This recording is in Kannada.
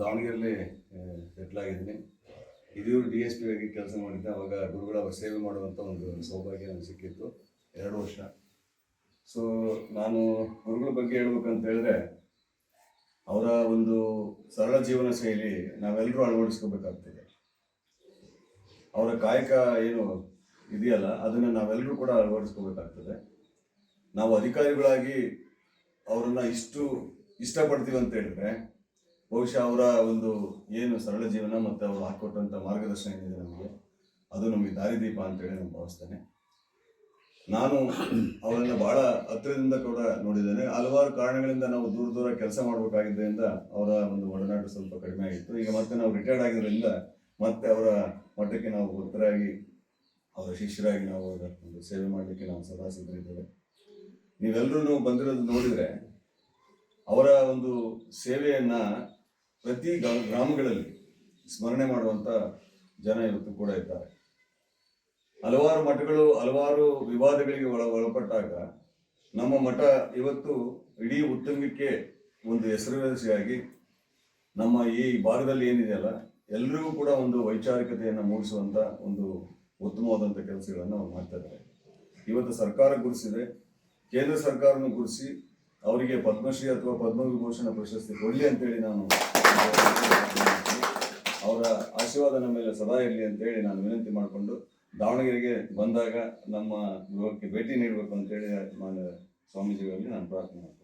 ದಾವಣಗೆರೆಯಲ್ಲಿ ಸೆಟ್ಲ್ ಆಗಿದ್ದೀನಿ. ಹಿರಿಯೂರು ಡಿ ಎಸ್ ಪಿ ಆಗಿ ಕೆಲಸ ಮಾಡಿದ್ದೆ. ಅವಾಗ ಗುರುಗಳ ಸೇವೆ ಮಾಡುವಂಥ ಒಂದು ಸೌಭಾಗ್ಯ ನನಗೆ ಸಿಕ್ಕಿತ್ತು. ಎರಡು ವರ್ಷ. ಸೊ ನಾನು ಗುರುಗಳ ಬಗ್ಗೆ ಹೇಳ್ಬೇಕಂತ ಹೇಳಿದ್ರೆ, ಅವರ ಒಂದು ಸರಳ ಜೀವನ ಶೈಲಿ ನಾವೆಲ್ಲರೂ ಅಳವಡಿಸ್ಕೋಬೇಕಾಗ್ತದೆ. ಅವರ ಕಾಯಕ ಏನು ಇದೆಯಲ್ಲ, ಅದನ್ನು ನಾವೆಲ್ಲರೂ ಕೂಡ ಅಳವಡಿಸ್ಕೋಬೇಕಾಗ್ತದೆ. ನಾವು ಅಧಿಕಾರಿಗಳಾಗಿ ಅವರನ್ನು ಇಷ್ಟು ಇಷ್ಟಪಡ್ತೀವಿ ಅಂತ ಹೇಳಿದ್ರೆ, ಬಹುಶಃ ಅವರ ಒಂದು ಏನು ಸರಳ ಜೀವನ ಮತ್ತು ಅವರು ಹಾಕೊಟ್ಟಂಥ ಮಾರ್ಗದರ್ಶನ ಏನಿದೆ ನಮಗೆ, ಅದು ನಮಗೆ ದಾರಿದೀಪ ಅಂತೇಳಿ ನಾನು ಭಾವಿಸ್ತೇನೆ. ನಾನು ಅವರನ್ನ ಬಹಳ ಹತ್ತಿರದಿಂದ ಕೂಡ ನೋಡಿದ್ದೇನೆ. ಹಲವಾರು ಕಾರಣಗಳಿಂದ ನಾವು ದೂರ ದೂರ ಕೆಲಸ ಮಾಡಬೇಕಾಗಿದ್ದರಿಂದ ಅವರ ಒಂದು ಒಡನಾಟ ಸ್ವಲ್ಪ ಕಡಿಮೆ ಆಗಿತ್ತು. ಈಗ ಮತ್ತೆ ನಾವು ರಿಟೈರ್ಡ್ ಆಗಿರೋದ್ರಿಂದ ಮತ್ತೆ ಅವರ ಮಟ್ಟಕ್ಕೆ ನಾವು ಒತ್ತರಾಗಿ, ಅವರ ಶಿಷ್ಯರಾಗಿ ನಾವು ಅವರ ಒಂದು ಸೇವೆ ಮಾಡಲಿಕ್ಕೆ ನಾವು ಸದಾ ಸಿದ್ಧರಿದ್ದೇವೆ. ನೀವೆಲ್ಲರೂ ಬಂದಿರೋದು ನೋಡಿದರೆ ಅವರ ಒಂದು ಸೇವೆಯನ್ನು ಪ್ರತಿ ಗ್ರಾ- ಗ್ರಾಮಗಳಲ್ಲಿ ಸ್ಮರಣೆ ಮಾಡುವಂತ ಜನ ಇವತ್ತು ಕೂಡ ಇದ್ದಾರೆ. ಹಲವಾರು ಮಠಗಳು, ಹಲವಾರು ವಿವಾದಗಳಿಗೆ ಒಳ, ಒಳಪಟ್ಟಾಗ ನಮ್ಮ ಮಠ ಇವತ್ತು ಇಡೀ ಉತ್ತುಂಗಕ್ಕೆ ಒಂದು ಹೆಸರುವಾಸಿಯಾಗಿ ನಮ್ಮ ಈ ಭಾಗದಲ್ಲಿ ಏನಿದೆಯಲ್ಲ ಎಲ್ಲರಿಗೂ ಕೂಡ ಒಂದು ವೈಚಾರಿಕತೆಯನ್ನು ಮೂಡಿಸುವಂತ ಒಂದು ಉತ್ತಮವಾದಂಥ ಕೆಲಸಗಳನ್ನು ಅವ್ರು ಮಾಡ್ತಾ ಇದ್ದಾರೆ. ಇವತ್ತು ಸರ್ಕಾರ ಗುರುಸಿದೆ ಕೇಂದ್ರ ಸರ್ಕಾರವನ್ನು ಗುರುಸಿ ಅವರಿಗೆ ಪದ್ಮಶ್ರೀ ಅಥವಾ ಪದ್ಮವಿಭೂಷಣ ಪ್ರಶಸ್ತಿ ಕೊಡಲಿ ಅಂತೇಳಿ ನಾನು ಅವರ ಆಶೀರ್ವಾದ ನಮ್ಮ ಮೇಲೆ ಸದಾ ಇರಲಿ ಅಂತೇಳಿ ನಾನು ವಿನಂತಿ ಮಾಡಿಕೊಂಡು ದಾವಣಗೆರೆಗೆ ಬಂದಾಗ ನಮ್ಮ ಗೃಹಕ್ಕೆ ಭೇಟಿ ನೀಡಬೇಕು ಅಂತೇಳಿ ಮಾನ್ಯ ಸ್ವಾಮೀಜಿಗಳಲ್ಲಿ ನಾನು ಪ್ರಾರ್ಥನೆ ಮಾಡ್ತೀನಿ.